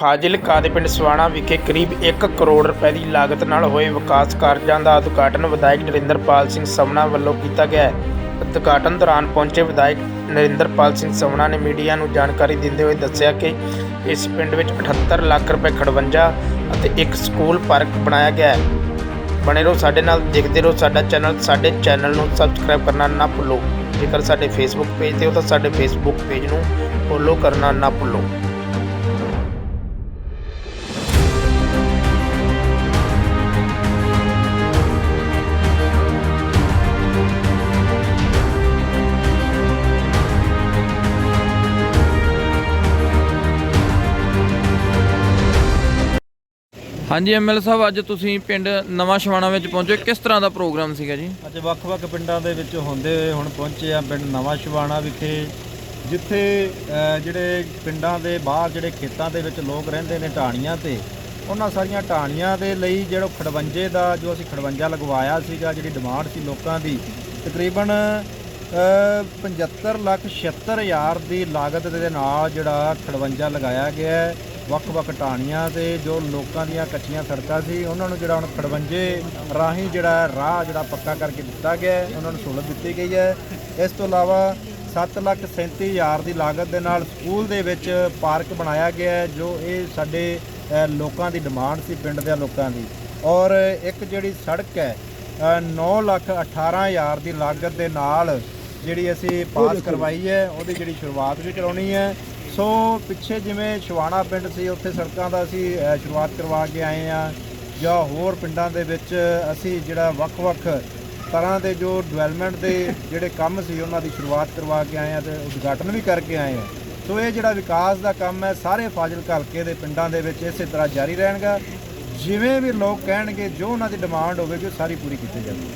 ਫਾਜ਼ਿਲਕਾ ਦੇ ਪਿੰਡ ਸਵਾਣਾ ਵਿਖੇ ਕਰੀਬ 1 ਕਰੋੜ ਰੁਪਏ ਦੀ ਲਾਗਤ ਨਾਲ ਹੋਏ ਵਿਕਾਸ ਕਾਰਜਾਂ ਦਾ ਉਦਘਾਟਨ ਵਿਧਾਇਕ ਨਰਿੰਦਰਪਾਲ ਸਿੰਘ ਸਮਣਾ ਵੱਲੋਂ ਕੀਤਾ ਗਿਆ ਹੈ। ਉਦਘਾਟਨ ਦੌਰਾਨ ਪਹੁੰਚੇ ਵਿਧਾਇਕ ਨਰਿੰਦਰਪਾਲ ਸਿੰਘ ਸਮਣਾ ਨੇ ਮੀਡੀਆ ਨੂੰ ਜਾਣਕਾਰੀ ਦਿੰਦੇ ਹੋਏ ਦੱਸਿਆ ਕਿ ਇਸ ਪਿੰਡ ਵਿੱਚ 78 ਲੱਖ ਰੁਪਏ ਖੜਵੰਜਾ ਅਤੇ ਇੱਕ ਸਕੂਲ ਪਾਰਕ ਬਣਾਇਆ ਗਿਆ ਹੈ। ਬਣੇ ਰਹੋ ਸਾਡੇ ਨਾਲ, ਦੇਖਦੇ ਰਹੋ ਸਾਡਾ ਚੈਨਲ, ਸਾਡੇ ਚੈਨਲ ਨੂੰ ਸਬਸਕ੍ਰਾਈਬ ਕਰਨਾ ਨਾ ਭੁੱਲੋ। ਜੇਕਰ ਸਾਡੇ ਫੇਸਬੁੱਕ ਪੇਜ ਤੇ ਹੋ ਤਾਂ ਸਾਡੇ ਫੇਸਬੁੱਕ ਪੇਜ ਨੂੰ ਫੋਲੋ ਕਰਨਾ ਨਾ ਭੁੱਲੋ। ਹਾਂਜੀ ਐਮਐਲ ਸਾਹਿਬ ਅੱਜ ਤੁਸੀਂ ਪਿੰਡ ਨਵਾਂ ਸ਼ਵਾਣਾ ਵਿੱਚ ਪਹੁੰਚੇ ਕਿਸ ਤਰ੍ਹਾਂ ਦਾ ਪ੍ਰੋਗਰਾਮ ਸੀਗਾ ਜੀ? ਅੱਜ ਵੱਖ-ਵੱਖ ਪਿੰਡਾਂ ਦੇ ਵਿੱਚ ਹੁੰਦੇ ਹੋਏ ਹੁਣ ਪਹੁੰਚੇ ਆ ਪਿੰਡ ਨਵਾਂ ਸ਼ਵਾਣਾ ਵਿਖੇ ਜਿੱਥੇ ਜਿਹੜੇ ਪਿੰਡਾਂ ਦੇ ਬਾਹਰ ਜਿਹੜੇ ਖੇਤਾਂ ਦੇ ਵਿੱਚ ਲੋਕ ਰਹਿੰਦੇ ਨੇ ਢਾਣੀਆਂ ਤੇ ਉਹਨਾਂ ਸਾਰੀਆਂ ਢਾਣੀਆਂ ਦੇ ਲਈ ਜਿਹੜਾ ਖੜਵੰਜੇ ਦਾ ਜੋ ਅਸੀਂ ਖੜਵੰਜਾ ਲਗਵਾਇਆ ਸੀਗਾ ਜਿਹੜੀ ਡਿਮਾਂਡ ਸੀ ਲੋਕਾਂ ਦੀ ਤਕਰੀਬਨ ਅ, 75 ਲੱਖ 76 ਹਜ਼ਾਰ ਦੀ ਲਾਗਤ ਦੇ ਨਾਲ ਜਿਹੜਾ ਖੜਵੰਜਾ ਲਗਾਇਆ ਗਿਆ ਹੈ। ਵੱਖ-ਵੱਖ ਢਾਣੀਆਂ ਤੇ ਜੋ ਲੋਕਾਂ ਦੀਆਂ ਕੱਚੀਆਂ ਸੜਕਾਂ ਸੀ ਉਹਨਾਂ ਨੂੰ ਜਿਹੜਾ ਹੁਣ ਖੜਵੰਜੇ ਰਾਹੀਂ ਜਿਹੜਾ ਰਾਹ ਜਿਹੜਾ ਪੱਕਾ ਕਰਕੇ ਦਿੱਤਾ ਗਿਆ ਹੈ ਉਹਨਾਂ ਨੂੰ ਸਹੂਲਤ ਦਿੱਤੀ ਗਈ ਹੈ। ਇਸ ਤੋਂ ਇਲਾਵਾ 7 ਲੱਖ 37 ਹਜ਼ਾਰ ਦੀ ਲਾਗਤ ਦੇ ਨਾਲ ਸਕੂਲ ਦੇ ਵਿੱਚ ਪਾਰਕ ਬਣਾਇਆ ਗਿਆ ਹੈ ਜੋ ਇਹ ਸਾਡੇ ਲੋਕਾਂ ਦੀ ਡਿਮਾਂਡ ਸੀ ਪਿੰਡ ਦੇ ਲੋਕਾਂ ਦੀ। ਔਰ ਇੱਕ ਜਿਹੜੀ ਸੜਕ ਹੈ 9 ਲੱਖ 18 ਹਜ਼ਾਰ ਦੀ ਲਾਗਤ ਦੇ ਨਾਲ ਜਿਹੜੀ ਅਸੀਂ ਪਾਸ ਕਰਵਾਈ ਹੈ ਉਹਦੀ ਜਿਹੜੀ ਸ਼ੁਰੂਆਤ ਵੀ ਕਰਾਉਣੀ ਹੈ ਸੋ ਪਿੱਛੇ ਜਿਵੇਂ ਸ਼ਵਾਣਾ ਪਿੰਡ ਸੀ, ਉੱਥੇ ਸੜਕਾਂ ਦਾ ਅਸੀਂ ਸ਼ੁਰੂਆਤ ਕਰਵਾ ਕੇ ਆਏ ਆ ਜਾਂ ਹੋਰ ਪਿੰਡਾਂ ਦੇ ਵਿੱਚ ਅਸੀਂ ਜਿਹੜਾ ਵੱਖ-ਵੱਖ ਤਰ੍ਹਾਂ ਦੇ ਜੋ ਡਿਵੈਲਪਮੈਂਟ ਦੇ ਜਿਹੜੇ ਕੰਮ ਸੀ, ਉਹਨਾਂ ਦੀ ਸ਼ੁਰੂਆਤ ਕਰਵਾ ਕੇ ਆਏ ਆ ਤੇ ਉਦਘਾਟਨ ਵੀ ਕਰਕੇ ਆਏ ਆ ਸੋ ਇਹ ਜਿਹੜਾ ਵਿਕਾਸ ਦਾ ਕੰਮ ਹੈ, ਸਾਰੇ ਫਾਜ਼ਿਲਕਾ ਹਲਕੇ ਦੇ ਪਿੰਡਾਂ ਦੇ ਵਿੱਚ ਇਸੇ ਤਰ੍ਹਾਂ ਜਾਰੀ ਰਹਿਣਗਾ। ਜਿਵੇਂ ਵੀ ਲੋਕ ਕਹਿਣਗੇ, ਜੋ ਉਹਨਾਂ ਦੀ ਡਿਮਾਂਡ ਹੋਵੇਗੀ, ਉਹ ਸਾਰੀ ਪੂਰੀ ਕੀਤੀ ਜਾਵੇਗੀ।